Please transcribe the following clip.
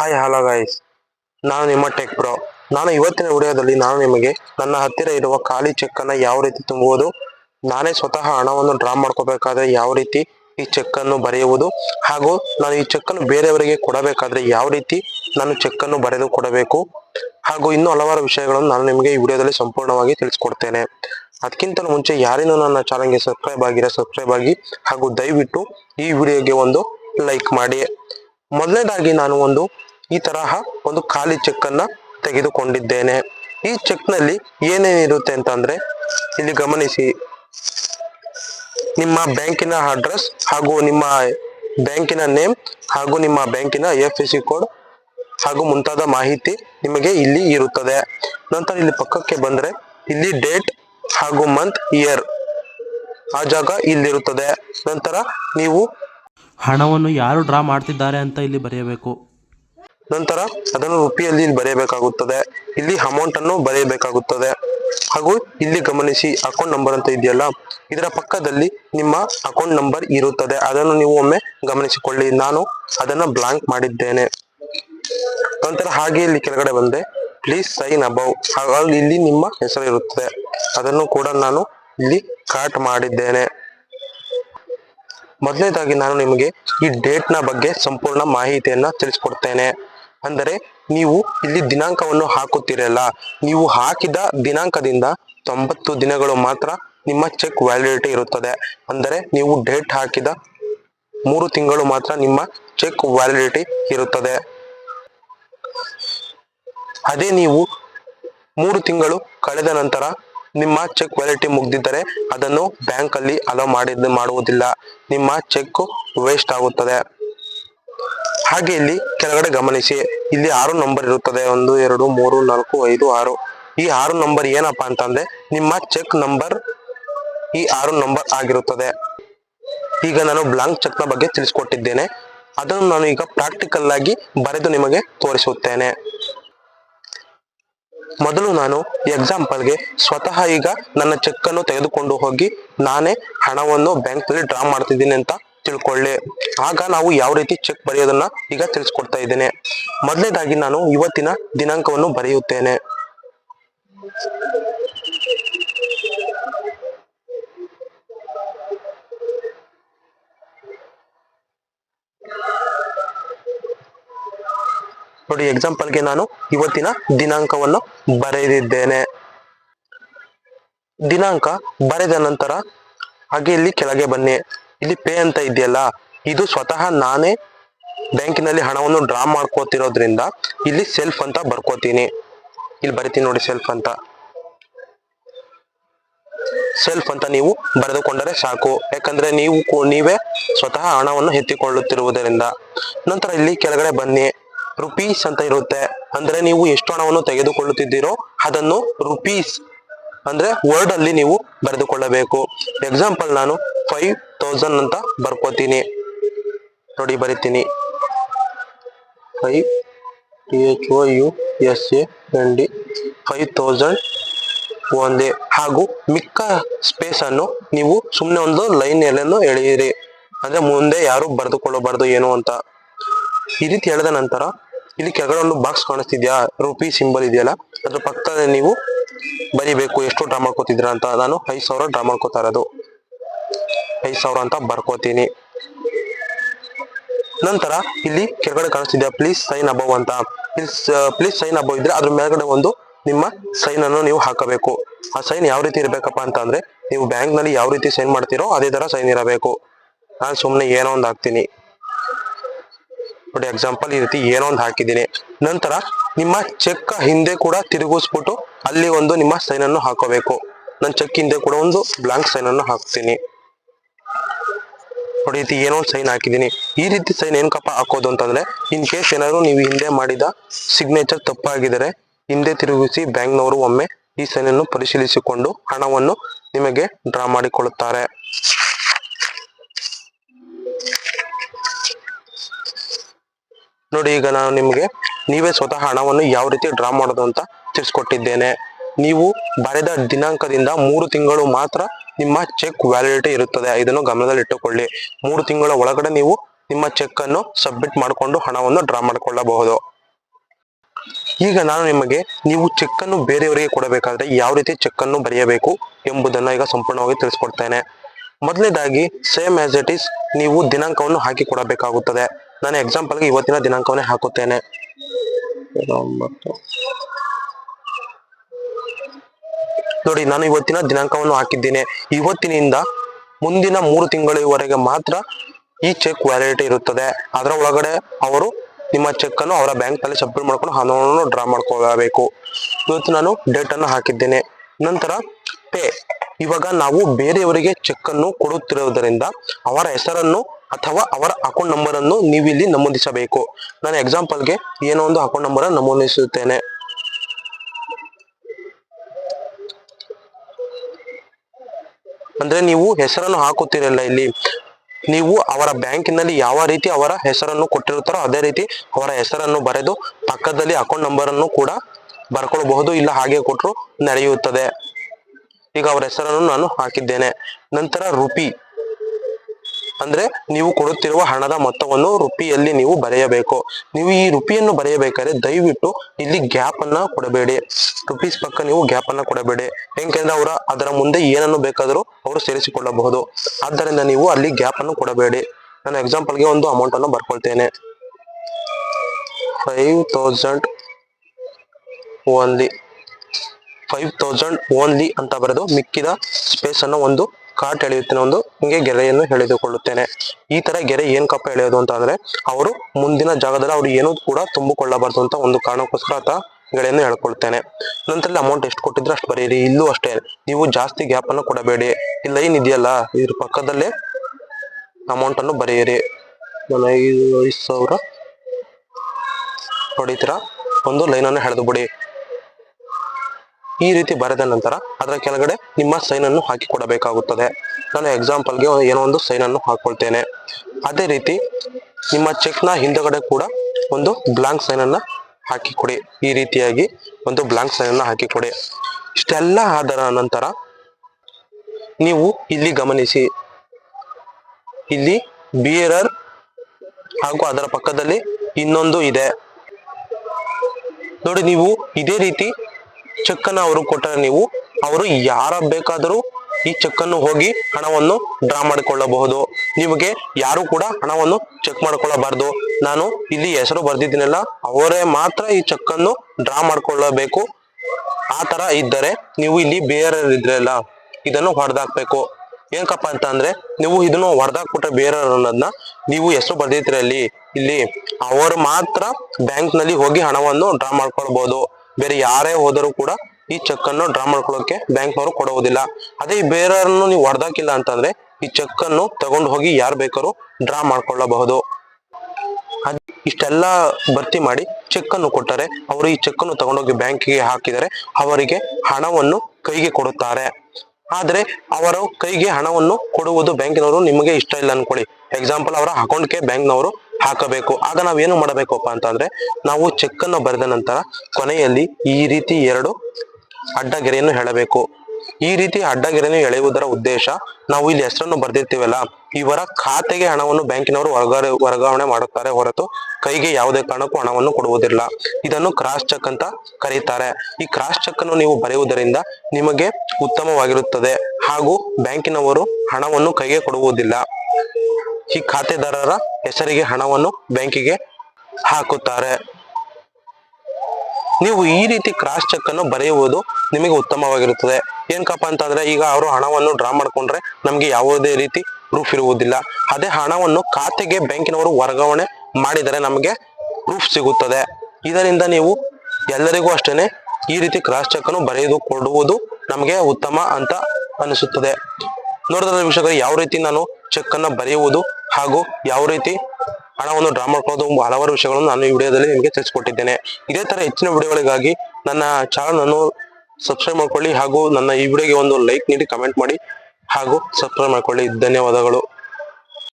Hi hello guys ನಾನು ನಿಮ್ಮ tech pro ನಾನು ಇವತ್ತಿನ ವಿಡಿಯೋದಲ್ಲಿ ನಾನು ನಿಮಗೆ ನನ್ನ ಹತ್ತಿರ ಇರುವ ಖಾಲಿ ಚೆಕ್ ಅನ್ನ ಯಾವ ರೀತಿ ತುಂಬುವುದು ನಾನೇ ಸ್ವತಃ ಹಣವನ್ನು ಡ್ರಾ ಮಾಡ್ಕೋಬೇಕಾದ್ರೆ ಯಾವ ರೀತಿ ಈ ಚೆಕ್ ಅನ್ನು ಬರೆಯುವುದು, ಹಾಗೂ ನಾನು ಈ ಚೆಕ್ ಅನ್ನು ಬೇರೆಯವರಿಗೆ ಕೊಡಬೇಕಾದ್ರೆ ಯಾವ ರೀತಿ ನಾನು ಚೆಕ್ ಅನ್ನು ಬರೆದು ಕೊಡಬೇಕು, ಹಾಗೂ ಇನ್ನೂ ಹಲವಾರು ವಿಷಯಗಳನ್ನು ನಾನು ನಿಮಗೆ ಈ ವಿಡಿಯೋದಲ್ಲಿ ಸಂಪೂರ್ಣವಾಗಿ ತಿಳಿಸ್ಕೊಡ್ತೇನೆ. ಅದಕ್ಕಿಂತ ಮುಂಚೆ ಯಾರೇನೂ ನನ್ನ ಚಾನಲ್ಗೆ ಸಬ್ಸ್ಕ್ರೈಬ್ ಆಗಿರೋ ಸಬ್ಸ್ಕ್ರೈಬ್ ಆಗಿ, ಹಾಗೂ ದಯವಿಟ್ಟು ಈ ವಿಡಿಯೋಗೆ ಒಂದು ಲೈಕ್ ಮಾಡಿ. ಮೊದಲನೇದಾಗಿ ನಾನು ಒಂದು ಈ ತರಹ ಒಂದು ಖಾಲಿ ಚೆಕ್ ಅನ್ನ ತೆಗೆದುಕೊಂಡಿದ್ದೇನೆ. ಈ ಚೆಕ್ನಲ್ಲಿ ಏನೇನಿರುತ್ತೆ ಅಂತಂದ್ರೆ, ಇಲ್ಲಿ ಗಮನಿಸಿ. ನಿಮ್ಮ ಬ್ಯಾಂಕಿನ ಅಡ್ರೆಸ್ ಹಾಗೂ ನಿಮ್ಮ ಬ್ಯಾಂಕಿನ ನೇಮ್ ಹಾಗೂ ನಿಮ್ಮ ಬ್ಯಾಂಕಿನ ಎಫ್ ಸಿ ಕೋಡ್ ಹಾಗೂ ಮುಂತಾದ ಮಾಹಿತಿ ನಿಮಗೆ ಇಲ್ಲಿ ಇರುತ್ತದೆ. ನಂತರ ಇಲ್ಲಿ ಪಕ್ಕಕ್ಕೆ ಬಂದ್ರೆ, ಇಲ್ಲಿ ಡೇಟ್ ಹಾಗೂ ಮಂತ್, ಇಯರ್ ಆ ಜಾಗ ಇಲ್ಲಿರುತ್ತದೆ. ನಂತರ ನೀವು ಹಣವನ್ನು ಯಾರು ಡ್ರಾ ಮಾಡ್ತಿದ್ದಾರೆ ಅಂತ ಇಲ್ಲಿ ಬರೆಯಬೇಕು. ನಂತರ ಅದನ್ನು ರುಪಿಯಲ್ಲಿ ಬರೆಯಬೇಕಾಗುತ್ತದೆ. ಇಲ್ಲಿ ಅಮೌಂಟ್ ಅನ್ನು ಬರೆಯಬೇಕಾಗುತ್ತದೆ. ಹಾಗೂ ಇಲ್ಲಿ ಗಮನಿಸಿ ಅಕೌಂಟ್ ನಂಬರ್ ಅಂತ ಇದೆಯಲ್ಲ, ಇದರ ಪಕ್ಕದಲ್ಲಿ ನಿಮ್ಮ ಅಕೌಂಟ್ ನಂಬರ್ ಇರುತ್ತದೆ. ಅದನ್ನು ನೀವು ಒಮ್ಮೆ ಗಮನಿಸಿಕೊಳ್ಳಿ. ನಾನು ಅದನ್ನು ಬ್ಲಾಂಕ್ ಮಾಡಿದ್ದೇನೆ. ನಂತರ ಹಾಗೆ ಇಲ್ಲಿ ಕೆಳಗಡೆ ಬಂದೆ. ಪ್ಲೀಸ್ ಸೈನ್ ಅಬೌವ್ ಹಾಗಾಗಿ ಇಲ್ಲಿ ನಿಮ್ಮ ಹೆಸರು ಇರುತ್ತದೆ. ಅದನ್ನು ಕೂಡ ನಾನು ಇಲ್ಲಿ ಕಾಟ್ ಮಾಡಿದ್ದೇನೆ. ಮೊದಲನೇದಾಗಿ ನಾನು ನಿಮಗೆ ಈ ಡೇಟ್ನ ಬಗ್ಗೆ ಸಂಪೂರ್ಣ ಮಾಹಿತಿಯನ್ನು ತಿಳಿಸ್ಕೊಡ್ತೇನೆ. ಅಂದರೆ ನೀವು ಇಲ್ಲಿ ದಿನಾಂಕವನ್ನು ಹಾಕುತ್ತೀರಲ್ಲ. ನೀವು ಹಾಕಿದ ದಿನಾಂಕದಿಂದ ತೊಂಬತ್ತು ದಿನಗಳು ಮಾತ್ರ ನಿಮ್ಮ ಚೆಕ್ ವ್ಯಾಲಿಡಿಟಿ ಇರುತ್ತದೆ. ಅಂದರೆ ನೀವು ಡೇಟ್ ಹಾಕಿದ ಮೂರು ತಿಂಗಳು ಮಾತ್ರ ನಿಮ್ಮ ಚೆಕ್ ವ್ಯಾಲಿಡಿಟಿ ಇರುತ್ತದೆ. ಅದೇ ನೀವು ಮೂರು ತಿಂಗಳು ಕಳೆದ ನಂತರ ನಿಮ್ಮ ಚೆಕ್ ವ್ಯಾಲಿಡಿಟಿ ಮುಗ್ದಿದ್ದರೆ ಅದನ್ನು ಬ್ಯಾಂಕಲ್ಲಿ ಅಲೋ ಮಾಡಿದ ಮಾಡುವುದಿಲ್ಲ. ನಿಮ್ಮ ಚೆಕ್ ವೇಸ್ಟ್ ಆಗುತ್ತದೆ. ಹಾಗೆ ಇಲ್ಲಿ ಕೆಳಗಡೆ ಗಮನಿಸಿ, ಇಲ್ಲಿ ಆರು ನಂಬರ್ ಇರುತ್ತದೆ. ಒಂದು, ಎರಡು, ಮೂರು, ನಾಲ್ಕು, ಐದು, ಆರು. ಈ ಆರು ನಂಬರ್ ಏನಪ್ಪಾ ಅಂತಂದ್ರೆ, ನಿಮ್ಮ ಚೆಕ್ ನಂಬರ್ ಈ ಆರು ನಂಬರ್ ಆಗಿರುತ್ತದೆ. ಈಗ ನಾನು ಬ್ಲಾಂಕ್ ಚೆಕ್ನ ಬಗ್ಗೆ ತಿಳಿಸ್ಕೊಟ್ಟಿದ್ದೇನೆ. ಅದನ್ನು ನಾನು ಈಗ ಪ್ರಾಕ್ಟಿಕಲ್ ಆಗಿ ಬರೆದು ನಿಮಗೆ ತೋರಿಸುತ್ತೇನೆ. ಮೊದಲು ನಾನು ಎಕ್ಸಾಂಪಲ್ಗೆ ಸ್ವತಃ ಈಗ ನನ್ನ ಚೆಕ್ ಅನ್ನು ತೆಗೆದುಕೊಂಡು ಹೋಗಿ, ನಾನೇ ಹಣವನ್ನು ಬ್ಯಾಂಕ್ನಲ್ಲಿ ಡ್ರಾ ಮಾಡ್ತಿದ್ದೀನಿ ಅಂತ ತಿಳ್ಕೊಳ್ಳಿ. ಆಗ ನಾವು ಯಾವ ರೀತಿ ಚೆಕ್ ಬರೆಯೋದನ್ನ ಈಗ ತಿಳಿಸ್ಕೊಡ್ತಾ ಇದ್ದೇನೆ. ಮೊದಲನೇದಾಗಿ ನಾನು ಇವತ್ತಿನ ದಿನಾಂಕವನ್ನು ಬರೆಯುತ್ತೇನೆ. ನೋಡಿ ಎಕ್ಸಾಂಪಲ್ಗೆ ನಾನು ಇವತ್ತಿನ ದಿನಾಂಕವನ್ನು ಬರೆದಿದ್ದೇನೆ. ದಿನಾಂಕ ಬರೆದ ನಂತರ ಹಾಗೆ ಇಲ್ಲಿ ಕೆಳಗೆ ಬನ್ನಿ. ಇಲ್ಲಿ ಪೇ ಅಂತ ಇದೆಯಲ್ಲ, ಇದು ಸ್ವತಃ ನಾನೇ ಬ್ಯಾಂಕಿನಲ್ಲಿ ಹಣವನ್ನು ಡ್ರಾ ಮಾಡ್ಕೋತಿರೋದ್ರಿಂದ ಇಲ್ಲಿ ಸೆಲ್ಫ್ ಅಂತ ಬರ್ಕೋತೀನಿ. ಇಲ್ಲಿ ಬರಿತೀನಿ ನೋಡಿ ಸೆಲ್ಫ್ ಅಂತ. ಸೆಲ್ಫ್ ಅಂತ ನೀವು ಬರೆದುಕೊಂಡರೆ ಸಾಕು. ಯಾಕಂದ್ರೆ ನೀವು ನೀವೇ ಸ್ವತಃ ಹಣವನ್ನು ಎತ್ತಿಕೊಳ್ಳುತ್ತಿರುವುದರಿಂದ. ನಂತರ ಇಲ್ಲಿ ಕೆಳಗಡೆ ಬನ್ನಿ. ರುಪೀಸ್ ಅಂತ ಇರುತ್ತೆ. ಅಂದ್ರೆ ನೀವು ಎಷ್ಟು ಹಣವನ್ನು ತೆಗೆದುಕೊಳ್ಳುತ್ತಿದ್ದೀರೋ ಅದನ್ನು ರುಪೀಸ್ ಅಂದ್ರೆ ವರ್ಡ್ ಅಲ್ಲಿ ನೀವು ಬರೆದುಕೊಳ್ಳಬೇಕು. ಎಕ್ಸಾಂಪಲ್ ನಾನು ಫೈವ್ ತೌಸಂಡ್ ಅಂತ ಬರ್ಕೋತೀನಿ. ನೋಡಿ ಬರಿತೀನಿ. Five T H O U S A N D five thousand ಒಂದೇ. ಹಾಗೂ ಮಿಕ್ಕ ಸ್ಪೇಸನ್ನು ನೀವು ಸುಮ್ಮನೆ ಒಂದು ಲೈನ್ ಎಲ್ಲನ್ನು ಎಳೆಯಿರಿ. ಅಂದ್ರೆ ಮುಂದೆ ಯಾರು ಬರೆದುಕೊಳ್ಳಬಾರ್ದು ಏನು ಅಂತ. ಈ ರೀತಿ ಹೇಳಿದ ನಂತರ ಇಲ್ಲಿ ಕೆಳಗಡೆ ಒಂದು ಬಾಕ್ಸ್ ಕಾಣಿಸ್ತಿದ್ಯಾ? ರೂಪಿ ಸಿಂಬಲ್ ಇದೆಯಲ್ಲ, ಅದ್ರ ಪಕ್ಕದಲ್ಲಿ ನೀವು ಬರಿಬೇಕು, ಎಷ್ಟು ಡ್ರಾ ಮಾಡ್ಕೋತಿದ್ರ ಅಂತ. ನಾನು ಐದು ಸಾವಿರ ಡ್ರಾ ಮಾಡ್ಕೋತಾ ಇರೋದು. ಐದ್ ಸಾವಿರ ಅಂತ ಬರ್ಕೋತೀನಿ. ನಂತರ ಇಲ್ಲಿ ಕೆಳಗಡೆ ಕಾಣಿಸ್ತಿದ್ಯಾ ಪ್ಲೀಸ್ ಸೈನ್ ಅಬೌವ್ ಅಂತ. ಪ್ಲೀಸ್ ಸೈನ್ ಅಬೌವ್ ಇದ್ರೆ ಅದ್ರ ಮೇಲ್ಗಡೆ ಒಂದು ನಿಮ್ಮ ಸೈನ್ ಅನ್ನು ನೀವು ಹಾಕಬೇಕು. ಆ ಸೈನ್ ಯಾವ ರೀತಿ ಇರಬೇಕಪ್ಪ ಅಂತಂದ್ರೆ ನೀವು ಬ್ಯಾಂಕ್ನಲ್ಲಿ ಯಾವ ರೀತಿ ಸೈನ್ ಮಾಡ್ತೀರೋ ಅದೇ ತರ ಸೈನ್ ಇರಬೇಕು. ನಾನು ಸುಮ್ಮನೆ ಏನೋ ಒಂದು ಹಾಕ್ತೀನಿ. ನೋಡಿ ಎಕ್ಸಾಂಪಲ್ ಈ ರೀತಿ ಏನೋ ಒಂದು ಹಾಕಿದ್ದೀನಿ. ನಂತರ ನಿಮ್ಮ ಚೆಕ್ ಹಿಂದೆ ಕೂಡ ತಿರುಗಿಸ್ಬಿಟ್ಟು ಅಲ್ಲಿ ಒಂದು ನಿಮ್ಮ ಸೈನ್ ಅನ್ನು ಹಾಕೋಬೇಕು. ನನ್ನ ಚೆಕ್ ಹಿಂದೆ ಕೂಡ ಒಂದು ಬ್ಲಾಂಕ್ ಸೈನ್ ಅನ್ನು ಹಾಕ್ತೀನಿ. ರೀತಿ ಏನೋ ಸೈನ್ ಹಾಕಿದ್ದೀನಿ. ಈ ರೀತಿ ಸೈನ್ ಏನಕ್ಕಪ್ಪ ಹಾಕೋದು ಅಂತಂದ್ರೆ ಇನ್ ಕೇಸ್ ಏನಾದ್ರು ನೀವು ಹಿಂದೆ ಮಾಡಿದ ಸಿಗ್ನೇಚರ್ ತಪ್ಪಾಗಿದರೆ ಹಿಂದೆ ತಿರುಗಿಸಿ ಬ್ಯಾಂಕ್ನವರು ಒಮ್ಮೆ ಈ ಸೈನ್ ಅನ್ನು ಪರಿಶೀಲಿಸಿಕೊಂಡು ಹಣವನ್ನು ನಿಮಗೆ ಡ್ರಾ ಮಾಡಿಕೊಳ್ಳುತ್ತಾರೆ. ನೋಡಿ, ಈಗ ನಾನು ನಿಮಗೆ, ನೀವೇ ಸ್ವತಃ ಹಣವನ್ನು ಯಾವ ರೀತಿ ಡ್ರಾ ಮಾಡೋದು ಅಂತ ತಿಳಿಸ್ಕೊಟ್ಟಿದ್ದೇನೆ. ನೀವು ಬರೆದ ದಿನಾಂಕದಿಂದ ಮೂರು ತಿಂಗಳು ಮಾತ್ರ ನಿಮ್ಮ ಚೆಕ್ ವ್ಯಾಲಿಡಿಟಿ ಇರುತ್ತದೆ. ಇದನ್ನು ಗಮನದಲ್ಲಿ ಇಟ್ಟುಕೊಳ್ಳಿ. ಮೂರು ತಿಂಗಳ ಒಳಗಡೆ ನೀವು ನಿಮ್ಮ ಚೆಕ್ ಅನ್ನು ಸಬ್ಮಿಟ್ ಮಾಡಿಕೊಂಡು ಹಣವನ್ನು ಡ್ರಾ ಮಾಡಿಕೊಳ್ಳಬಹುದು. ಈಗ ನಾನು ನಿಮಗೆ ನೀವು ಚೆಕ್ ಅನ್ನು ಬೇರೆಯವರಿಗೆ ಕೊಡಬೇಕಾದ್ರೆ ಯಾವ ರೀತಿ ಚೆಕ್ ಅನ್ನು ಬರೆಯಬೇಕು ಎಂಬುದನ್ನ ಈಗ ಸಂಪೂರ್ಣವಾಗಿ ತಿಳಿಸ್ಕೊಡ್ತೇನೆ. ಮೊದಲನೇದಾಗಿ ಸೇಮ್ ಆಸ್ ಇಟ್ ಈಸ್ ನೀವು ದಿನಾಂಕವನ್ನು ಹಾಕಿ ಕೊಡಬೇಕಾಗುತ್ತದೆ. ನಾನು ಎಕ್ಸಾಂಪಲ್ಗೆ ಇವತ್ತಿನ ದಿನಾಂಕವನ್ನೇ ಹಾಕುತ್ತೇನೆ. ನೋಡಿ, ನಾನು ಇವತ್ತಿನ ದಿನಾಂಕವನ್ನು ಹಾಕಿದ್ದೇನೆ. ಇವತ್ತಿನಿಂದ ಮುಂದಿನ ಮೂರು ತಿಂಗಳವರೆಗೆ ಮಾತ್ರ ಈ ಚೆಕ್ ವ್ಯಾಲಿಡಿಟಿ ಇರುತ್ತದೆ. ಅದರ ಒಳಗಡೆ ಅವರು ನಿಮ್ಮ ಚೆಕ್ ಅನ್ನು ಅವರ ಬ್ಯಾಂಕ್ನಲ್ಲಿ ಸಬ್ಮಿಟ್ ಮಾಡ್ಕೊಂಡು ಹಣವನ್ನು ಡ್ರಾ ಮಾಡ್ಕೊಳ್ಳಬೇಕು ಇವತ್ತು ನಾನು ಡೇಟ್ ಅನ್ನು ಹಾಕಿದ್ದೇನೆ. ನಂತರ ಪೇ. ಇವಾಗ ನಾವು ಬೇರೆಯವರಿಗೆ ಚೆಕ್ ಅನ್ನು ಕೊಡುತ್ತಿರುವುದರಿಂದ ಅವರ ಹೆಸರನ್ನು ಅಥವಾ ಅವರ ಅಕೌಂಟ್ ನಂಬರ್ ಅನ್ನು ನೀವು ಇಲ್ಲಿ ನಮೂದಿಸಬೇಕು. ನಾನು ಎಕ್ಸಾಂಪಲ್ಗೆ ಏನೋ ಒಂದು ಅಕೌಂಟ್ ನಂಬರ್ ನಮೂದಿಸುತ್ತೇನೆ. ಅಂದ್ರೆ ನೀವು ಹೆಸರನ್ನು ಹಾಕುತ್ತಿರಲ್ಲ ಇಲ್ಲಿ? ನೀವು ಅವರ ಬ್ಯಾಂಕಿನಲ್ಲಿ ಯಾವ ರೀತಿ ಅವರ ಹೆಸರನ್ನು ಕೊಟ್ಟಿರುತ್ತಾರೋ ಅದೇ ರೀತಿ ಅವರ ಹೆಸರನ್ನು ಬರೆದು ಪಕ್ಕದಲ್ಲಿ ಅಕೌಂಟ್ ನಂಬರ್ ಅನ್ನು ಕೂಡ ಬರ್ಕೊಳ್ಬಹುದು, ಇಲ್ಲ ಹಾಗೆ ಕೊಟ್ಟರು ನಡೆಯುತ್ತದೆ. ಈಗ ಅವರ ಹೆಸರನ್ನು ನಾನು ಹಾಕಿದ್ದೇನೆ. ನಂತರ ರುಪಿ. ಅಂದ್ರೆ ನೀವು ಕೊಡುತ್ತಿರುವ ಹಣದ ಮೊತ್ತವನ್ನು ರುಪಿಯಲ್ಲಿ ನೀವು ಬರೆಯಬೇಕು. ನೀವು ಈ ರುಪಿಯನ್ನು ಬರೆಯಬೇಕಾದ್ರೆ ದಯವಿಟ್ಟು ಇಲ್ಲಿ ಗ್ಯಾಪ್ ಅನ್ನ ಕೊಡಬೇಡಿ. ರುಪೀಸ್ ಪಕ್ಕ ನೀವು ಗ್ಯಾಪ್ ಅನ್ನ ಕೊಡಬೇಡಿ. ಯಾಕೆಂದ್ರೆ ಅವರ ಅದರ ಮುಂದೆ ಏನನ್ನು ಬೇಕಾದರೂ ಅವರು ಸೇರಿಸಿಕೊಳ್ಳಬಹುದು. ಆದ್ದರಿಂದ ನೀವು ಅಲ್ಲಿ ಗ್ಯಾಪ್ ಅನ್ನು ಕೊಡಬೇಡಿ. ನಾನು ಎಕ್ಸಾಂಪಲ್ಗೆ ಒಂದು ಅಮೌಂಟ್ ಅನ್ನು ಬರ್ಕೊಳ್ತೇನೆ. Five thousand only five thousand only ಅಂತ ಬರೆದು ಮಿಕ್ಕಿದ ಸ್ಪೇಸ್ ಅನ್ನು ಒಂದು ಕಾಟ್ ಎಳೆಯುತ್ತೇನೆ ಒಂದು ಹಿಂಗೆ ಗೆರೆಯನ್ನು ಎಳೆದುಕೊಳ್ಳುತ್ತೇನೆ. ಈ ತರ ಗೆರೆ ಏನ್ ಕಪ್ಪ ಎಳೆಯೋದು ಅಂತ ಅಂದ್ರೆ, ಅವರು ಮುಂದಿನ ಜಾಗದಲ್ಲಿ ಅವ್ರು ಏನೂ ಕೂಡ ತುಂಬಿಕೊಳ್ಳಬಾರ್ದು ಅಂತ ಒಂದು ಕಾರಣಕ್ಕೋಸ್ಕರ ಆತ ಗೆಳೆಯನ್ನು ಹೇಳ್ಕೊಳ್ತೇನೆ ನಂತರ ಅಮೌಂಟ್ ಎಷ್ಟು ಕೊಟ್ಟಿದ್ರೆ ಅಷ್ಟು ಬರೀರಿ, ಇಲ್ಲೂ ಅಷ್ಟೇ. ನೀವು ಜಾಸ್ತಿ ಗ್ಯಾಪ್ ಅನ್ನು ಕೊಡಬೇಡಿ. ಈ ಲೈನ್ ಇದೆಯಲ್ಲ ಇದ್ರ ಪಕ್ಕದಲ್ಲೇ ಅಮೌಂಟ್ ಅನ್ನು ಬರೆಯಿರಿ. ನಾನು ಐದು ಐದು ಸಾವಿರ ಹೊಡಿತೀರಾ? ಒಂದು ಲೈನ್ ಅನ್ನು ಬಿಡಿ. ಈ ರೀತಿ ಬರೆದ ನಂತರ ಅದರ ಕೆಳಗಡೆ ನಿಮ್ಮ ಸೈನ್ ಅನ್ನು ಹಾಕಿ ಕೊಡಬೇಕಾಗುತ್ತದೆ. ನಾನು ಎಕ್ಸಾಂಪಲ್ಗೆ ಏನೋ ಒಂದು ಸೈನ್ ಅನ್ನು ಹಾಕೊಳ್ತೇನೆ. ಅದೇ ರೀತಿ ನಿಮ್ಮ ಚೆಕ್ನ ಹಿಂದಗಡೆ ಕೂಡ ಒಂದು ಬ್ಲಾಂಕ್ ಸೈನ್ ಅನ್ನ ಹಾಕಿ ಕೊಡಿ. ಈ ರೀತಿಯಾಗಿ ಒಂದು ಬ್ಲಾಂಕ್ ಸೈನ್ ಅನ್ನ ಹಾಕಿ ಕೊಡಿ. ಇಷ್ಟೆಲ್ಲ ಆದ ನಂತರ ನೀವು ಇಲ್ಲಿ ಗಮನಿಸಿ. ಇಲ್ಲಿ ಬಿಯರರ್ ಹಾಗೂ ಅದರ ಪಕ್ಕದಲ್ಲಿ ಇನ್ನೊಂದು ಇದೆ. ನೋಡಿ ನೀವು ಇದೇ ರೀತಿ ಚೆಕ್ ಅನ್ನ ಅವರು ಕೊಟ್ಟರೆ ನೀವು, ಅವರು ಯಾರ ಬೇಕಾದರೂ ಈ ಚೆಕ್ ಅನ್ನು ಹೋಗಿ ಹಣವನ್ನು ಡ್ರಾ ಮಾಡಿಕೊಳ್ಳಬಹುದು. ನಿಮಗೆ ಯಾರು ಕೂಡ ಹಣವನ್ನು ಚೆಕ್ ಮಾಡ್ಕೊಳ್ಳಬಾರ್ದು. ನಾನು ಇಲ್ಲಿ ಹೆಸರು ಬರ್ದಿದ್ದೀನಲ್ಲ, ಅವರೇ ಮಾತ್ರ ಈ ಚೆಕ್ ಅನ್ನು ಡ್ರಾ ಮಾಡ್ಕೊಳ್ಳಬೇಕು. ಆ ತರ ಇದ್ದರೆ ನೀವು ಇಲ್ಲಿ ಬೇರೆ ಇದ್ರಲ್ಲ ಇದನ್ನು ಹೊಡೆದಾಕ್ಬೇಕು. ಏನಕಪ್ಪ ಅಂತ ಅಂದ್ರೆ, ನೀವು ಇದನ್ನು ಹೊಡೆದಾಕ್ಬಿಟ್ರೆ ಬೇರೆ ಅನ್ನೋದನ್ನ ನೀವು ಹೆಸರು ಬರ್ದಿದ್ರಲ್ಲಿ ಇಲ್ಲಿ ಅವರು ಮಾತ್ರ ಬ್ಯಾಂಕ್ನಲ್ಲಿ ಹೋಗಿ ಹಣವನ್ನು ಡ್ರಾ ಮಾಡ್ಕೊಳ್ಬಹುದು ಬೇರೆ ಯಾರೇ ಹೋದರೂ ಕೂಡ ಈ ಚೆಕ್ ಅನ್ನು ಡ್ರಾ ಮಾಡ್ಕೊಳ್ಳೋಕೆ ಬ್ಯಾಂಕ್ನವರು ಕೊಡುವುದಿಲ್ಲ ಅದೇ ಬೇರೆಯವ್ರನ್ನು ನೀವು ಹೊಡೆದಾಕಿಲ್ಲ ಅಂತಂದ್ರೆ ಈ ಚೆಕ್ ಅನ್ನು ತಗೊಂಡು ಹೋಗಿ ಯಾರು ಬೇಕಾದ್ರೂ ಡ್ರಾ ಮಾಡ್ಕೊಳ್ಳಬಹುದು. ಅದ್ ಇಷ್ಟೆಲ್ಲ ಭರ್ತಿ ಮಾಡಿ ಚೆಕ್ ಅನ್ನು ಕೊಟ್ಟರೆ ಅವರು ಈ ಚೆಕ್ ಅನ್ನು ತಗೊಂಡೋಗಿ ಬ್ಯಾಂಕಿಗೆ ಹಾಕಿದರೆ ಅವರಿಗೆ ಹಣವನ್ನು ಕೈಗೆ ಕೊಡುತ್ತಾರೆ. ಆದ್ರೆ ಅವರು ಕೈಗೆ ಹಣವನ್ನು ಕೊಡುವುದು ಬ್ಯಾಂಕಿನವರು ನಿಮಗೆ ಇಷ್ಟ ಇಲ್ಲ ಅನ್ಕೊಳ್ಳಿ. ಎಕ್ಸಾಂಪಲ್ ಅವರ ಅಕೌಂಟ್ಗೆ ಬ್ಯಾಂಕ್ನವರು ಹಾಕಬೇಕು. ಆಗ ಏನು ಮಾಡಬೇಕಪ್ಪ ಅಂತಂದ್ರೆ ನಾವು ಚೆಕ್ ಅನ್ನು ಬರೆದ ನಂತರ ಕೊನೆಯಲ್ಲಿ ಈ ರೀತಿ ಎರಡು ಅಡ್ಡಗೆರೆಯನ್ನು ಹೇಳಬೇಕು. ಈ ರೀತಿ ಅಡ್ಡಗೆರೆಯನ್ನು ಎಳೆಯುವುದರ ಉದ್ದೇಶ ನಾವು ಇಲ್ಲಿ ಹೆಸರನ್ನು ಬರೆದಿರ್ತೀವಲ್ಲ ಇವರ ಖಾತೆಗೆ ಹಣವನ್ನು ಬ್ಯಾಂಕಿನವರು ವರ್ಗಾವಣೆ ವರ್ಗಾವಣೆ ಮಾಡುತ್ತಾರೆ ಹೊರತು ಕೈಗೆ ಯಾವುದೇ ಕಾರಣಕ್ಕೂ ಹಣವನ್ನು ಕೊಡುವುದಿಲ್ಲ. ಇದನ್ನು ಕ್ರಾಸ್ ಚೆಕ್ ಅಂತ ಕರೀತಾರೆ. ಈ ಕ್ರಾಸ್ ಚೆಕ್ ಅನ್ನು ನೀವು ಬರೆಯುವುದರಿಂದ ನಿಮಗೆ ಉತ್ತಮವಾಗಿರುತ್ತದೆ ಹಾಗೂ ಬ್ಯಾಂಕಿನವರು ಹಣವನ್ನು ಕೈಗೆ ಕೊಡುವುದಿಲ್ಲ. ಈ ಖಾತೆದಾರರ ಹೆಸರಿಗೆ ಹಣವನ್ನು ಬ್ಯಾಂಕಿಗೆ ಹಾಕುತ್ತಾರೆ. ನೀವು ಈ ರೀತಿ ಕ್ರಾಸ್ ಚೆಕ್ ಅನ್ನು ಬರೆಯುವುದು ನಿಮಗೆ ಉತ್ತಮವಾಗಿರುತ್ತದೆ. ಏನಕ್ಕಪ್ಪ ಅಂತಂದ್ರೆ ಈಗ ಅವರು ಹಣವನ್ನು ಡ್ರಾ ಮಾಡ್ಕೊಂಡ್ರೆ ನಮಗೆ ಯಾವುದೇ ರೀತಿ ಪ್ರೂಫ್ ಇರುವುದಿಲ್ಲ. ಅದೇ ಹಣವನ್ನು ಖಾತೆಗೆ ಬ್ಯಾಂಕಿನವರು ವರ್ಗಾವಣೆ ಮಾಡಿದರೆ ನಮಗೆ ಪ್ರೂಫ್ ಸಿಗುತ್ತದೆ. ಇದರಿಂದ ನೀವು ಎಲ್ಲರಿಗೂ ಅಷ್ಟೇನೆ ಈ ರೀತಿ ಕ್ರಾಸ್ ಚೆಕ್ ಅನ್ನು ಬರೆದು ಕೊಡುವುದು ನಮಗೆ ಉತ್ತಮ ಅಂತ ಅನಿಸುತ್ತದೆ. ನೋಡಿದ್ರೆ ವಿಷಯ ಯಾವ ರೀತಿ ನಾನು ಚೆಕ್ ಅನ್ನ ಬರೆಯುವುದು ಹಾಗೂ ಯಾವ ರೀತಿ ಹಣವನ್ನು ಡ್ರಾ ಮಾಡ್ಕೊಳ್ಳೋದು ಹಲವಾರು ವಿಷಯಗಳನ್ನು ನಾನು ಈ ವಿಡಿಯೋದಲ್ಲಿ ನಿಮಗೆ ತಿಳಿಸ್ಕೊಟ್ಟಿದ್ದೇನೆ. ಇದೇ ತರ ಹೆಚ್ಚಿನ ವಿಡಿಯೋಗಳಿಗಾಗಿ ನನ್ನ ಚಾನಲ್ ಅನ್ನು ಸಬ್ಸ್ಕ್ರೈಬ್ ಮಾಡ್ಕೊಳ್ಳಿ ಹಾಗೂ ನನ್ನ ಈ ವಿಡಿಯೋಗೆ ಒಂದು ಲೈಕ್ ನೀಡಿ ಕಮೆಂಟ್ ಮಾಡಿ ಹಾಗೂ ಸಬ್ಸ್ಕ್ರೈಬ್ ಮಾಡ್ಕೊಳ್ಳಿ. ಧನ್ಯವಾದಗಳು.